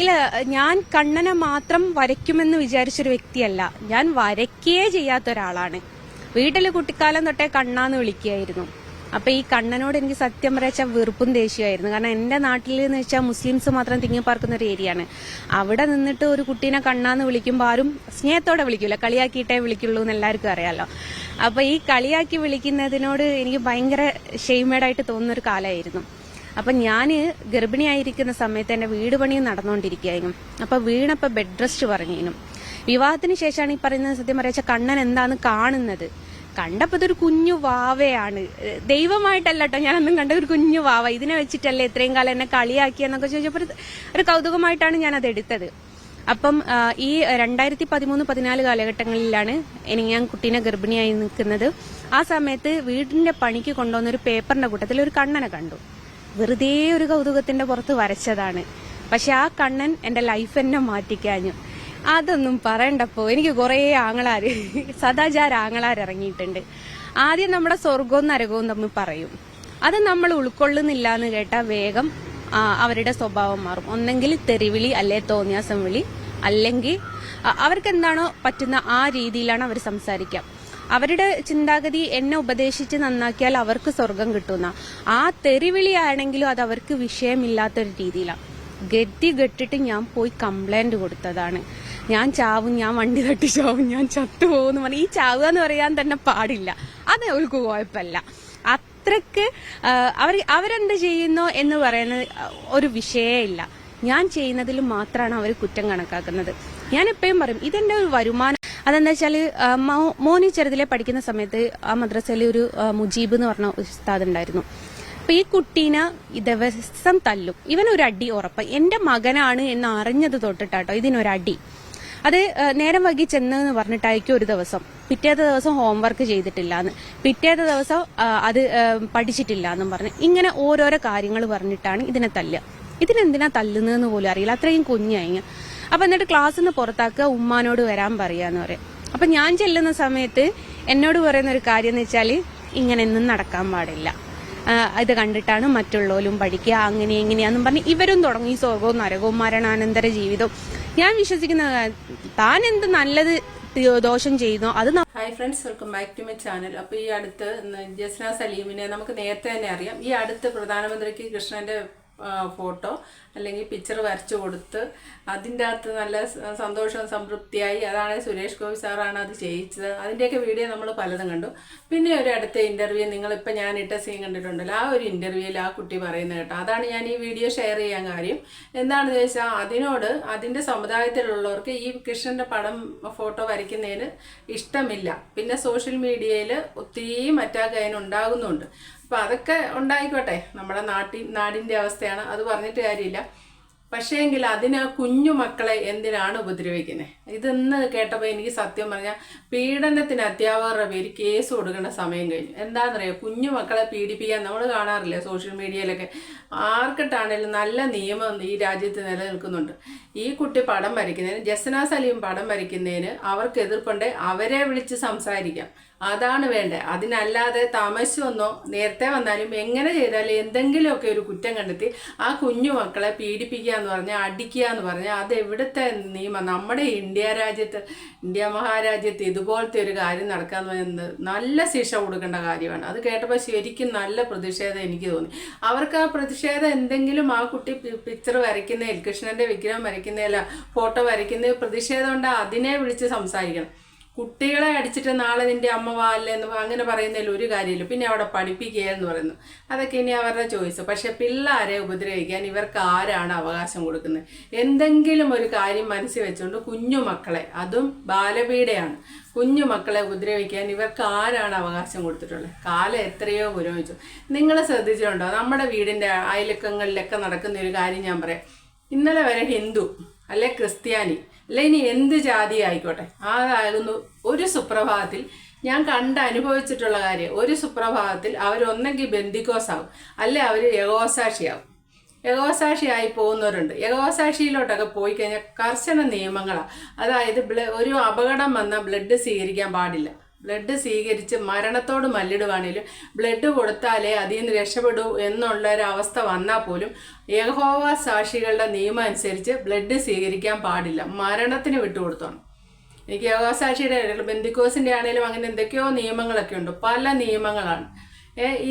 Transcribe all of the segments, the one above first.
ഇല്ല ഞാൻ കണ്ണനെ മാത്രം വരയ്ക്കുമെന്ന് വിചാരിച്ചൊരു വ്യക്തിയല്ല. ഞാൻ വരയ്ക്കേ ചെയ്യാത്ത ഒരാളാണ്. വീട്ടിൽ കുട്ടിക്കാലം തൊട്ടേ കണ്ണാന്ന് വിളിക്കുകയായിരുന്നു. അപ്പൊ ഈ കണ്ണനോട് എനിക്ക് സത്യം പറയാച്ച വെറുപ്പും ദേഷ്യമായിരുന്നു. കാരണം എന്റെ നാട്ടിൽ എന്ന് വെച്ചാൽ മുസ്ലിംസ് മാത്രം തിങ്ങി പാർക്കുന്ന ഒരു ഏരിയയാണ്. അവിടെ നിന്നിട്ട് ഒരു കുട്ടീനെ കണ്ണാന്ന് വിളിക്കുമ്പോൾ ആരും സ്നേഹത്തോടെ വിളിക്കൂല. കളിയാക്കിയിട്ടേ വിളിക്കുള്ളൂ എന്ന് എല്ലാവർക്കും അറിയാലോ. അപ്പൊ ഈ കളിയാക്കി വിളിക്കുന്നതിനോട് എനിക്ക് ഭയങ്കര ഷെയ്മേഡായിട്ട് തോന്നുന്ന ഒരു കാലമായിരുന്നു. അപ്പൊ ഞാൻ ഗർഭിണിയായിരിക്കുന്ന സമയത്ത് എന്റെ വീട് പണിയും നടന്നുകൊണ്ടിരിക്കുകയായിരുന്നു അപ്പൊ വീണപ്പോ ബെഡ് റെസ്റ്റ് പറഞ്ഞിരുന്നു. വിവാഹത്തിന് ശേഷമാണ് ഈ പറയുന്നത് സത്യം പറയുക കണ്ണൻ എന്താന്ന് കാണുന്നത്? കണ്ടപ്പോ ഇതൊരു കുഞ്ഞു വാവയാണ്. ദൈവമായിട്ടല്ല കേട്ടോ ഞാനൊന്നും കണ്ട ഒരു കുഞ്ഞു വാവ. ഇതിനെ വെച്ചിട്ടല്ലേ ഇത്രയും കാലം എന്നെ കളിയാക്കിയെന്നൊക്കെ ചോദിച്ചപ്പോൾ ഒരു- ഒരു കൗതുകമായിട്ടാണ് ഞാൻ അത് എടുത്തത്. അപ്പം ഈ രണ്ടായിരത്തി പതിമൂന്ന് പതിനാല് കാലഘട്ടങ്ങളിലാണ് എനിക്ക് ഞാൻ കുട്ടീനെ ഗർഭിണിയായി നിൽക്കുന്നത്. ആ സമയത്ത് വീടിന്റെ പണിക്ക് കൊണ്ടുവന്ന ഒരു പേപ്പറിന്റെ കൂട്ടത്തിൽ ഒരു കണ്ണനെ കണ്ടു. വെറുതെ ഒരു കൗതുകത്തിന്റെ പുറത്ത് വരച്ചതാണ്. പക്ഷെ ആ കണ്ണൻ എന്റെ ലൈഫ് എന്നെ മാറ്റിക്കാഞ്ഞു അതൊന്നും പറയണ്ടപ്പോ എനിക്ക് കുറേ ആങ്ങളാര് സദാചാര ആങ്ങളാർ ഇറങ്ങിയിട്ടുണ്ട്. ആദ്യം നമ്മുടെ സ്വർഗവും നരകവും തമ്മിൽ പറയും. അത് നമ്മൾ ഉൾക്കൊള്ളുന്നില്ല എന്ന് കേട്ടാൽ വേഗം അവരുടെ സ്വഭാവം മാറും. ഒന്നെങ്കിൽ തെറിവിളി അല്ലെ തോന്നിയാസം വിളി അല്ലെങ്കിൽ അവർക്ക് എന്താണോ പറ്റുന്ന ആ രീതിയിലാണ് അവർ സംസാരിക്കുക അവരുടെ ചിന്താഗതി എന്നെ ഉപദേശിച്ച് നന്നാക്കിയാൽ അവർക്ക് സ്വർഗം കിട്ടുന്ന. ആ തെറിവിളി ആണെങ്കിലും അത് അവർക്ക് വിഷയമില്ലാത്തൊരു രീതിയിലാണ് ഗതി കെട്ടിട്ട് ഞാൻ പോയി കംപ്ലൈന്റ് കൊടുത്തതാണ്. ഞാൻ ചാവും ഞാൻ വണ്ടി തട്ടി ചാവും ഞാൻ ചത്തുപോകുന്നു പറഞ്ഞു ഈ ചാവുക എന്ന് പറയാൻ തന്നെ പാടില്ല. അത് അവൾക്ക് കുഴപ്പമില്ല. അത്രയ്ക്ക് അവർ അവരെന്ത് ചെയ്യുന്നു എന്ന് പറയുന്നത് ഒരു വിഷയേ ഇല്ല. ഞാൻ ചെയ്യുന്നതിൽ മാത്രമാണ് അവർ കുറ്റം കണക്കാക്കുന്നത്. ഞാൻ എപ്പോഴും പറയും ഇതെന്റെ ഒരു വരുമാനം അതെന്താ വെച്ചാൽ മോനി ചെറുതിലെ പഠിക്കുന്ന സമയത്ത് ആ മദ്രസയിൽ ഒരു മുജീബ് എന്ന് പറഞ്ഞ ഉസ്താദ് ഉണ്ടായിരുന്നു. അപ്പൊ ഈ കുട്ടീനെ ദിവസം തല്ലും. ഇവനൊരു അടി ഉറപ്പ്. എന്റെ മകനാണ് എന്ന് അറിഞ്ഞത് തൊട്ടിട്ടാട്ടോ ഇതിനൊരടി. അത് നേരം വൈകി ചെന്നെന്ന് പറഞ്ഞിട്ടായിരിക്കും ഒരു ദിവസം. പിറ്റേത്തെ ദിവസം ഹോംവർക്ക് ചെയ്തിട്ടില്ല എന്ന് പിറ്റേത്തെ ദിവസം അത് പഠിച്ചിട്ടില്ല എന്നും പറഞ്ഞ് ഇങ്ങനെ ഓരോരോ കാര്യങ്ങൾ പറഞ്ഞിട്ടാണ് ഇതിനെ തല്ലുക. ഇതിനെന്തിനാ തല്ലുന്നതെന്ന് പോലും അറിയില്ല. അത്രയും കുഞ്ഞായി അപ്പൊ എന്നിട്ട് ക്ലാസ്സിൽ നിന്ന് പുറത്താക്കുക ഉമ്മാനോട് വരാൻ പറയാന്ന് പറയും. അപ്പൊ ഞാൻ ചെല്ലുന്ന സമയത്ത് എന്നോട് പറയുന്ന ഒരു കാര്യം എന്ന് വെച്ചാൽ ഇങ്ങനെയൊന്നും നടക്കാൻ പാടില്ല. ഇത് കണ്ടിട്ടാണ് മറ്റുള്ളവരും പഠിക്കുക അങ്ങനെ എങ്ങനെയാന്നും പറഞ്ഞ് ഇവരും തുടങ്ങി സ്വർഗവും നരകവും മരണാനന്തര ജീവിതവും. ഞാൻ വിശ്വസിക്കുന്ന താൻ എന്ത് നല്ലത് ദോഷം ചെയ്യുന്നു അത് hi friends welcome back to my channel അപ്പോൾ ഈ അടുത്ത് ജസ്ന സലീമിനെ നമുക്ക് നേരത്തെ തന്നെ അറിയാം. ഈ അടുത്ത് പ്രധാനമന്ത്രിക്ക് കൃഷ്ണന്റെ ഫോട്ടോ അല്ലെങ്കിൽ പിക്ചർ വരച്ചു കൊടുത്ത് അതിന്റെ അകത്ത് നല്ല സന്തോഷം സന്തോഷവും സംതൃപ്തിയായി. അതാണ് സുരേഷ് ഗോപി സാറാണ് അത് ചെയ്യിച്ചത്. അതിന്റെയൊക്കെ വീഡിയോ നമ്മൾ പലതും കണ്ടു. പിന്നെ ഒരു അടുത്ത ഇന്റർവ്യൂ നിങ്ങളിപ്പോൾ ഞാൻ ഇട്ട സീൻ കണ്ടിട്ടുണ്ടല്ലോ. ആ ഒരു ഇന്റർവ്യൂവിൽ ആ കുട്ടി പറയുന്നത് കേട്ടോ. അതാണ് ഞാൻ ഈ വീഡിയോ ഷെയർ ചെയ്യാൻ കാര്യം. എന്താണെന്ന് ചോദിച്ചാൽ അതിനോട് അതിന്റെ സമുദായത്തിലുള്ളവർക്ക് ഈ കൃഷ്ണന്റെ പടം ഫോട്ടോ വരയ്ക്കുന്നതിന് ഇഷ്ടമില്ല. പിന്നെ സോഷ്യൽ മീഡിയയിൽ ഒത്തിരി അറ്റാക്ക് അതിനുണ്ടാകുന്നുണ്ട് അപ്പോൾ അതൊക്കെ ഉണ്ടായിക്കോട്ടെ. നമ്മുടെ നാട്ടി നാടിന്റെ അവസ്ഥയാണ്. അത് പറഞ്ഞിട്ട് കാര്യമില്ല. പക്ഷേ എങ്കിൽ അതിന് കുഞ്ഞു മക്കളെ എന്തിനാണ് ഉപദ്രവിക്കുന്നത് ഇതെന്ന് കേട്ടപ്പോൾ എനിക്ക് സത്യം പറഞ്ഞാൽ പീഡനത്തിന് അധ്യാപകരുടെ പേര് കേസ് കൊടുക്കേണ്ട സമയം കഴിഞ്ഞു. എന്താണെന്നറിയാം? കുഞ്ഞു മക്കളെ പീഡിപ്പിക്കാൻ നമ്മൾ കാണാറില്ല സോഷ്യൽ മീഡിയയിലൊക്കെ? ആർക്കിട്ടാണേലും നല്ല നിയമം ഈ രാജ്യത്ത് നിലനിൽക്കുന്നുണ്ട്. ഈ കുട്ടി പടം വരയ്ക്കുന്നതിന് ജസ്ന സലീം പടം വരയ്ക്കുന്നതിന് അവർക്ക് എതിർപ്പുണ്ട്. അവരെ വിളിച്ച് സംസാരിക്കാം. അതാണ് വേണ്ടത് അതിനല്ലാതെ താമസിച്ചൊന്നോ നേരത്തെ വന്നാലും എങ്ങനെ ചെയ്താലും എന്തെങ്കിലുമൊക്കെ ഒരു കുറ്റം കണ്ടെത്തി ആ കുഞ്ഞു മക്കളെ പീഡിപ്പിക്കുക എന്ന് പറഞ്ഞാൽ അടിക്കുക എന്ന് പറഞ്ഞാൽ അത് എവിടുത്തെ നിയമം? നമ്മുടെ ഇന്ത്യ രാജ്യത്ത് ഇന്ത്യ മഹാരാജ്യത്ത് ഇതുപോലത്തെ ഒരു കാര്യം നടക്കാന്ന് പറയുന്നത് നല്ല ശിക്ഷ കൊടുക്കേണ്ട കാര്യമാണ്. അത് കേട്ടപ്പോൾ ശരിക്കും നല്ല പ്രതിഷേധം എനിക്ക് തോന്നി. അവർക്ക് ആ പ്രതിഷേധം എന്തെങ്കിലും ആ കുട്ടി പിക്ചർ വരയ്ക്കുന്നതിൽ കൃഷ്ണന്റെ വിഗ്രഹം വരയ്ക്കുന്നതിൽ ഫോട്ടോ വരയ്ക്കുന്നതിൽ പ്രതിഷേധം ഉണ്ടെങ്കിൽ അതിനെ വിളിച്ച് സംസാരിക്കണം. കുട്ടികളെ അടിച്ചിട്ട് നാളെ നിന്റെ അമ്മ വാല്ലെന്ന് അങ്ങനെ പറയുന്നതിൽ ഒരു കാര്യമില്ല. പിന്നെ അവിടെ പഠിപ്പിക്കുക എന്ന് പറയുന്നു. അതൊക്കെ ഇനി അവരുടെ ചോയ്സ്. പക്ഷെ പിള്ളേരെ ഉപദ്രവിക്കാൻ ഇവർക്ക് ആരാണ് അവകാശം കൊടുക്കുന്നത്? എന്തെങ്കിലും ഒരു കാര്യം മനസ്സിൽ വെച്ചുകൊണ്ട് കുഞ്ഞുമക്കളെ അതും ബാലപീഡയാണ് കുഞ്ഞു മക്കളെ ഉപദ്രവിക്കാൻ ഇവർക്ക് ആരാണ് അവകാശം കൊടുത്തിട്ടുള്ളത്? കാലം എത്രയോ പുരോഗമിച്ചു. നിങ്ങൾ ശ്രദ്ധിച്ചിട്ടുണ്ടോ? നമ്മുടെ വീടിന്റെ അയലക്കങ്ങളിലൊക്കെ നടക്കുന്ന ഒരു കാര്യം ഞാൻ പറയാം. ഇന്നലെ വരെ ഹിന്ദു അല്ലെ ക്രിസ്ത്യാനി അല്ലെ ഇനി എന്ത് ജാതി ആയിക്കോട്ടെ അതാകുന്നു ഒരു സുപ്രഭാതത്തിൽ ഞാൻ കണ്ട് അനുഭവിച്ചിട്ടുള്ള കാര്യം ഒരു സുപ്രഭാതത്തിൽ അവരൊന്നെങ്കിൽ ബന്ദിക്കോസ് ആവും അല്ലെ അവർ യഗോസാക്ഷിയാവും യഗോസാക്ഷിയായി പോകുന്നവരുണ്ട്. യഗോസാക്ഷിയിലോട്ടൊക്കെ പോയി കഴിഞ്ഞാൽ കർശന നിയമങ്ങളാണ് അതായത് ഒരു അപകടം വന്നാൽ ബ്ലഡ് സ്വീകരിക്കാൻ പാടില്ല. ബ്ലഡ് സ്വീകരിച്ച് മരണത്തോട് മല്ലിടുവാണേലും ബ്ലഡ് കൊടുത്താലേ അതിൽ നിന്ന് രക്ഷപ്പെടൂ എന്നുള്ള ഒരു അവസ്ഥ വന്നാൽ പോലും യഹോവ സാക്ഷികളുടെ നിയമം അനുസരിച്ച് ബ്ലഡ് സ്വീകരിക്കാൻ പാടില്ല. മരണത്തിന് വിട്ടുകൊടുത്തോണം. എനിക്ക് യോഗസാക്ഷിയുടെ ബന്ധുക്കോസിന്റെ ആണെങ്കിലും അങ്ങനെ എന്തൊക്കെയോ നിയമങ്ങളൊക്കെ ഉണ്ട്. പല നിയമങ്ങളാണ്.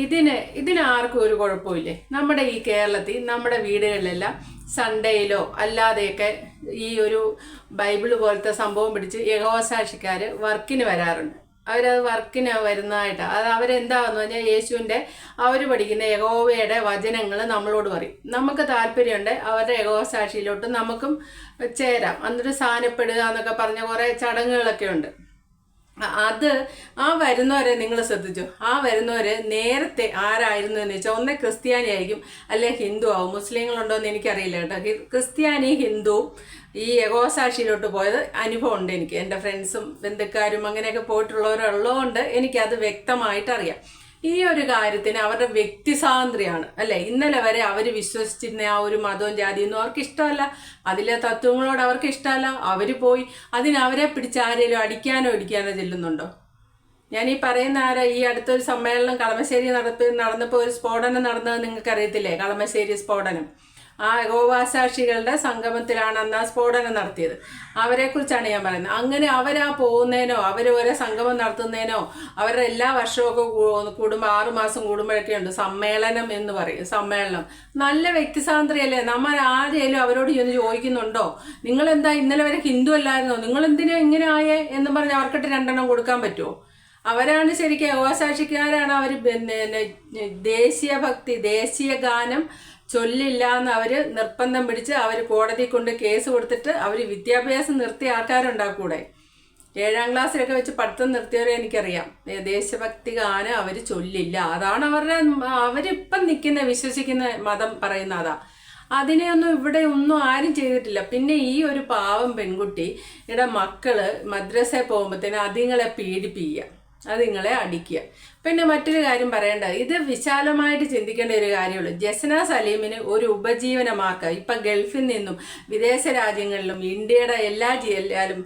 ഇതിന് ഇതിന് ആർക്കും ഒരു കുഴപ്പമില്ലേ? നമ്മുടെ ഈ കേരളത്തിൽ നമ്മുടെ വീടുകളിലെല്ലാം സൺഡേയിലോ അല്ലാതെയൊക്കെ ഈ ഒരു ബൈബിൾ പോലത്തെ സംഭവം പിടിച്ച് യഹോസാക്ഷിക്കാർ വർക്കിന് വരാറുണ്ട്. അവരത് വർക്കിന് വരുന്നതായിട്ട്. അത് അവരെന്താന്ന് പറഞ്ഞാൽ യേശുവിന്റെ അവർ പഠിക്കുന്ന യഹോവയുടെ വചനങ്ങൾ നമ്മളോട് പറയും. നമുക്ക് താല്പര്യമുണ്ട് അവരുടെ യഹോസാക്ഷിയിലോട്ട് നമുക്കും ചേരാം. എന്നിട്ട് സ്ഥാനപ്പെടുക എന്നൊക്കെ പറഞ്ഞ കുറേ ചടങ്ങുകളൊക്കെ ഉണ്ട്. അത് ആ വരുന്നവരെ നിങ്ങൾ ശ്രദ്ധിച്ചു. ആ വരുന്നവര് നേരത്തെ ആരായിരുന്നു എന്ന് വെച്ചാൽ ഒന്ന് ക്രിസ്ത്യാനി ആയിരിക്കും അല്ലെ ഹിന്ദു ആവും. മുസ്ലിങ്ങളുണ്ടോ എന്ന് എനിക്കറിയില്ല കേട്ടോ. ക്രിസ്ത്യാനി ഹിന്ദു ഈ യഗോസാക്ഷിയിലോട്ട് പോയത് അനുഭവം ഉണ്ട് എനിക്ക്. എന്റെ ഫ്രണ്ട്സും ബന്ധുക്കാരും അങ്ങനെയൊക്കെ പോയിട്ടുള്ളവരുള്ളതുകൊണ്ട് എനിക്കത് വ്യക്തമായിട്ട് അറിയാം ഈ ഒരു കാര്യത്തിന് അവരുടെ വ്യക്തി സ്വാതന്ത്ര്യമാണ് അല്ലെ? ഇന്നലെ വരെ അവർ വിശ്വസിച്ചിരുന്ന ആ ഒരു മതവും ജാതിയൊന്നും അവർക്ക് ഇഷ്ടമല്ല. അതിലെ തത്വങ്ങളോട് അവർക്ക് ഇഷ്ടമല്ല. അവർ പോയി അതിന് അവരെ പിടിച്ച് ആരെങ്കിലും അടിക്കാനോ ഇടിക്കാനോ ചെല്ലുന്നുണ്ടോ? ഞാൻ ഈ പറയുന്ന ആരാ ഈ അടുത്തൊരു സമ്മേളനം കളമശ്ശേരി നടത്തി നടന്നപ്പോൾ ഒരു സ്ഫോടനം നടന്നത് നിങ്ങൾക്ക് അറിയത്തില്ലേ കളമശ്ശേരി സ്ഫോടനം. ആ ഗോവാസാക്ഷികളുടെ സംഗമത്തിലാണ് അന്ന് ആ സ്ഫോടനം നടത്തിയത്. അവരെക്കുറിച്ചാണ് ഞാൻ പറയുന്നത്. അങ്ങനെ അവരാ പോകുന്നതിനോ അവർ ഓരോ സംഗമം നടത്തുന്നതിനോ അവരുടെ എല്ലാ വർഷവും കൂടുമ്പോൾ ആറു മാസം കൂടുമ്പോഴൊക്കെ ഉണ്ട് സമ്മേളനം എന്ന് പറയും സമ്മേളനം. നല്ല വ്യക്തി സ്വാതന്ത്ര്യമല്ലേ നമ്മൾ ആരെയും അവരോട് ചെന്ന് ചോദിക്കുന്നുണ്ടോ? നിങ്ങൾ എന്താ ഇന്നലെ വരെ ഹിന്ദു അല്ലായിരുന്നോ? നിങ്ങൾ എന്തിനാ ഇങ്ങനെ ആയേ എന്ന് പറഞ്ഞ് അവർക്കിട്ട് രണ്ടെണ്ണം കൊടുക്കാൻ പറ്റുമോ അവരാണ് ശരിക്കും യഹോസാക്ഷിക്കാരാണ് അവർ പിന്നെ ദേശീയ ഭക്തി ദേശീയ ഗാനം ചൊല്ലില്ല എന്ന് അവർ നിർബന്ധം പിടിച്ച് അവർ കോടതി കൊണ്ട് കേസ് കൊടുത്തിട്ട് അവർ വിദ്യാഭ്യാസം നിർത്തിയ ആൾക്കാരുണ്ടാക്കൂടെ? ഏഴാം ക്ലാസ്സിലൊക്കെ വെച്ച് പഠിത്തം നിർത്തിയവരെ എനിക്കറിയാം. ദേശഭക്തി ഗാനം അവർ ചൊല്ലില്ല. അതാണ് അവരുടെ അവരിപ്പം നിൽക്കുന്ന വിശ്വസിക്കുന്ന മതം പറയുന്ന അതാ. അതിനെയൊന്നും ഇവിടെ ഒന്നും ആരും ചെയ്തിട്ടില്ല. പിന്നെ ഈ ഒരു പാവം പെൺകുട്ടി ഇവിടെ മക്കൾ മദ്രസയിൽ പോകുമ്പോഴത്തേന് അതുങ്ങളെ പീഡിപ്പിക്കുക. അതുങ്ങളെ അടിക്കുക. പിന്നെ മറ്റൊരു കാര്യം പറയേണ്ട. ഇത് വിശാലമായിട്ട് ചിന്തിക്കേണ്ട ഒരു കാര്യമുള്ളൂ. ജസ്ന സലീമിന് ഒരു ഉപജീവനമാക്കുക ഇപ്പം ഗൾഫിൽ നിന്നും വിദേശ രാജ്യങ്ങളിലും ഇന്ത്യയുടെ എല്ലാ ജില്ലയിലും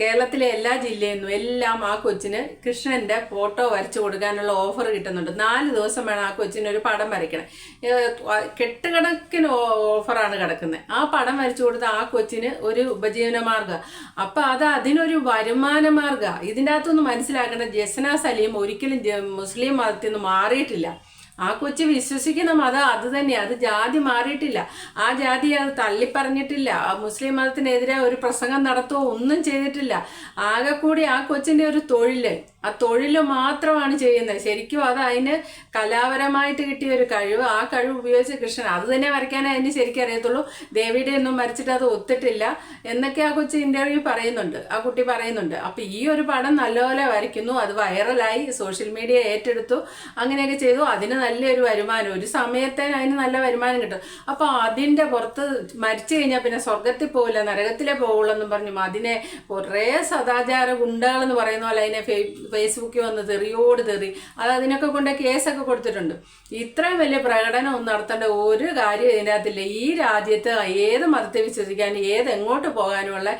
കേരളത്തിലെ എല്ലാ ജില്ലയിൽ നിന്നും എല്ലാം ആ കൊച്ചിന് കൃഷ്ണന്റെ ഫോട്ടോ വരച്ചു കൊടുക്കാനുള്ള ഓഫർ കിട്ടുന്നുണ്ട്. നാല് ദിവസം വേണം ആ കൊച്ചിന് ഒരു പടം വരയ്ക്കണം. കെട്ടുകണക്കിന് ഓഫറാണ് കിടക്കുന്നത്. ആ പടം വരച്ചു കൊടുത്ത ആ കൊച്ചിന് ഒരു ഉപജീവന മാർഗം അപ്പൊ അത് അതിനൊരു വരുമാന മാർഗ ഇതിന്റെ അകത്തൊന്ന് മനസ്സിലാക്കേണ്ട ജസ്ന സലീം ഒരിക്കലും മുസ്ലിം മതത്തിൽ നിന്ന് മാറിയിട്ടില്ല. ആ കൊച്ചു വിശ്വസിക്കുന്ന മതം അത് തന്നെയാണ് അത് ജാതി മാറിയിട്ടില്ല. ആ ജാതി അത് തള്ളിപ്പറഞ്ഞിട്ടില്ല. ആ മുസ്ലിം മതത്തിനെതിരെ ഒരു പ്രസംഗം നടത്തുകയോ ഒന്നും ചെയ്തിട്ടില്ല. ആകെ കൂടി ആ കൊച്ചിന്റെ ഒരു തൊഴിൽ. ആ തൊഴിൽ മാത്രമാണ് ചെയ്യുന്നത്. ശരിക്കും അത് അതിന് കലാപരമായിട്ട് കിട്ടിയ ഒരു കഴിവ്. ആ കഴിവ് ഉപയോഗിച്ച് കൃഷ്ണൻ അത് തന്നെ വരയ്ക്കാനേ അതിന് ശരിക്കും അറിയത്തുള്ളൂ. ദേവിയുടെ ഒന്നും വരച്ചിട്ട് അത് ഒത്തിട്ടില്ല. എന്നൊക്കെ ആ കൊച്ചി ഇന്റർവ്യൂ പറയുന്നുണ്ട്. ആ കുട്ടി പറയുന്നുണ്ട്. അപ്പൊ ഈ ഒരു പടം നല്ലപോലെ വരയ്ക്കുന്നു. അത് വൈറലായി സോഷ്യൽ മീഡിയ ഏറ്റെടുത്തു. അങ്ങനെയൊക്കെ ചെയ്തു. അതിന് നല്ലൊരു വരുമാനം. ഒരു സമയത്തെ അതിന് നല്ല വരുമാനം കിട്ടും. അപ്പൊ അതിന്റെ പുറത്ത് മരിച്ചു കഴിഞ്ഞാൽ പിന്നെ സ്വർഗത്തിൽ പോകില്ല നരകത്തിലേ പോകുള്ളൂ എന്നും പറഞ്ഞു. അതിനെ കുറേ സദാചാര ഗുണ്ടകളെന്ന് പറയുന്ന പോലെ അതിനെ ഫേസ്ബുക്കിൽ വന്ന് തെറിയോട് തെറി. അത് അതിനൊക്കെ കൊണ്ട് കേസൊക്കെ കൊടുത്തിട്ടുണ്ട്. ഇത്രയും വലിയ പ്രകടനം ഒന്നും നടത്തേണ്ട ഒരു കാര്യം ഇതിന്റെ അകത്തില്ല ഈ രാജ്യത്ത് ഏത് മതത്തെ വിശ്വസിക്കാനും ഏത് എങ്ങോട്ട് പോകാനുമുള്ള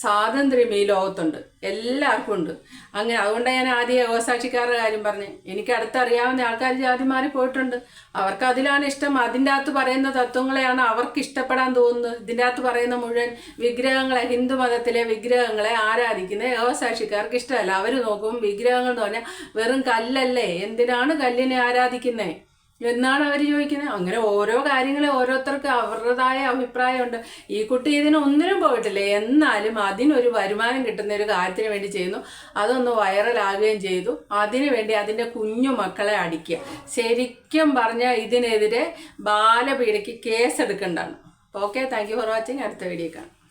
സ്വാതന്ത്ര്യം ഈ ലോകത്തുണ്ട്. എല്ലാവർക്കും ഉണ്ട്. അങ്ങനെ അതുകൊണ്ടാണ് ഞാൻ ആദ്യം യോഗസാക്ഷിക്കാരുടെ കാര്യം പറഞ്ഞു. എനിക്ക് അടുത്തറിയാവുന്ന ആൾക്കാർ ജാതി മാറി പോയിട്ടുണ്ട്. അവർക്ക് അതിലാണ് ഇഷ്ടം. അതിന്റെ അകത്ത് പറയുന്ന തത്വങ്ങളെയാണ് അവർക്ക് ഇഷ്ടപ്പെടാൻ തോന്നുന്നത്. ഇതിന്റെ അകത്ത് പറയുന്ന മുഴുവൻ വിഗ്രഹങ്ങളെ ഹിന്ദു മതത്തിലെ വിഗ്രഹങ്ങളെ ആരാധിക്കുന്ന യോഗസാക്ഷിക്കാർക്ക് ഇഷ്ടമല്ല. അവർ നോക്കും വിഗ്രഹങ്ങൾ എന്ന് പറഞ്ഞാൽ വെറും കല്ലല്ലേ? എന്തിനാണ് കല്ലിനെ ആരാധിക്കുന്നത് എന്നാണ് അവർ ചോദിക്കുന്നത് അങ്ങനെ ഓരോ കാര്യങ്ങളെ ഓരോരുത്തർക്ക് അവരുടേതായ അഭിപ്രായമുണ്ട്. ഈ കുട്ടി ഇതിന് ഒന്നിനും പോയിട്ടില്ല. എന്നാലും അതിനൊരു വരുമാനം കിട്ടുന്ന ഒരു കാര്യത്തിന് വേണ്ടി ചെയ്യുന്നു. അതൊന്ന് വൈറലാകുകയും ചെയ്തു. അതിനു വേണ്ടി അതിന്റെ കുഞ്ഞു മക്കളെ അടിക്കുക. ശരിക്കും പറഞ്ഞാൽ ഇതിനെതിരെ ബാലപീഡയ്ക്ക് കേസ് എടുക്കേണ്ടതാണ് okay thank you for watching അടുത്ത വീഡിയോ കാണാം.